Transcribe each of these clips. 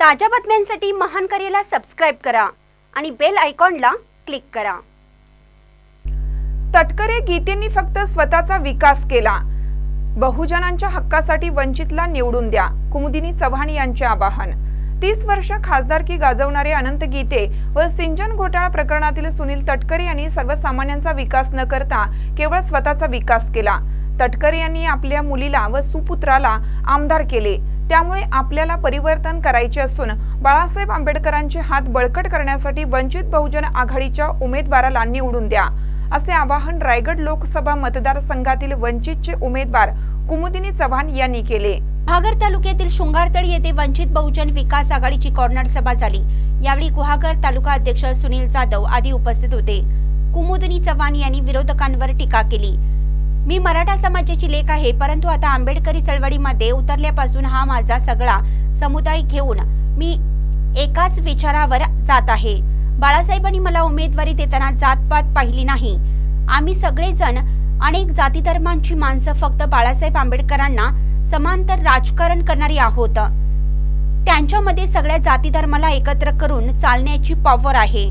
ताज्या बातम्यांसाठी महान करेला सबस्क्राईब करा आणि बेल आयकॉनला क्लिक करा. तटकरे गीतेंनी फक्त स्वतःचा विकास केला. बहुजनांच्या हक्कासाठी वंचितला निवडून द्या. कुमुदिनी चव्हाण यांचे आवाहन. तीस वर्ष खासदारकी गाजवणारे अनंत गीते व सिंचन घोटाळा प्रकरणातील सुनील तटकरे यांनी सर्वसामान्यांचा विकास न करता केवळ स्वतःचा विकास केला. तटकरे यांनी आपल्या मुलीला व सुपुत्राला आमदार केले. त्यामुळे आपल्याला परिवर्तन करायचे असून बाळासाहेब आंबेडकरांचे हात बळकट करण्यासाठी वंचित बहुजन आघाडीच्या उमेदवाराला निवडून द्या असे आवाहन रायगड लोकसभा मतदारसंघातील वंचितचे उमेदवार कुमुदिनी चव्हाण यांनी केले. भागर तालुक्यातील शृंगारतळी येथे वंचित बहुजन विकास आघाडीची कॉर्नर सभा झाली. यावेळी गुहागर तालुका अध्यक्ष सुनील जाधव आदी उपस्थित होते. कुमुदिनी चव्हाण यांनी विरोधकांवर टीका केली. मी मराठा समाजाची लेख आहे परंतु आता आंबेडकरी चळवळीमध्ये उतरल्यापासून हा माझा सगळा समुदाय घेऊन मी एकाच विचारावर जात आहे. बाळासाहेबांनी मला उमेदवारी देताना जातपात पाहिली नाही. आम्ही सगळेजण अनेक जाती धर्मांची माणसं फक्त बाळासाहेब आंबेडकरांना समांतर राजकारण करणारी आहोत. त्यांच्यामध्ये सगळ्या जाती धर्माला एकत्र करून चालण्याची पॉवर आहे.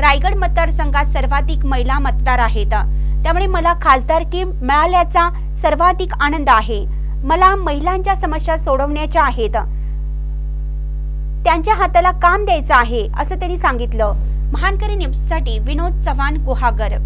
रायगड मतदारसंघात सर्वाधिक महिला मतदार आहेत. त्यामुळे मला खासदारकी मिळाल्याचा सर्वाधिक आनंद आहे. मला महिलांच्या समस्या सोडवण्याच्या आहेत. त्यांच्या हाताला काम द्यायचं आहे असं त्यांनी सांगितलं. महानकरी न्यूजसाठी विनोद चव्हाण गुहागर.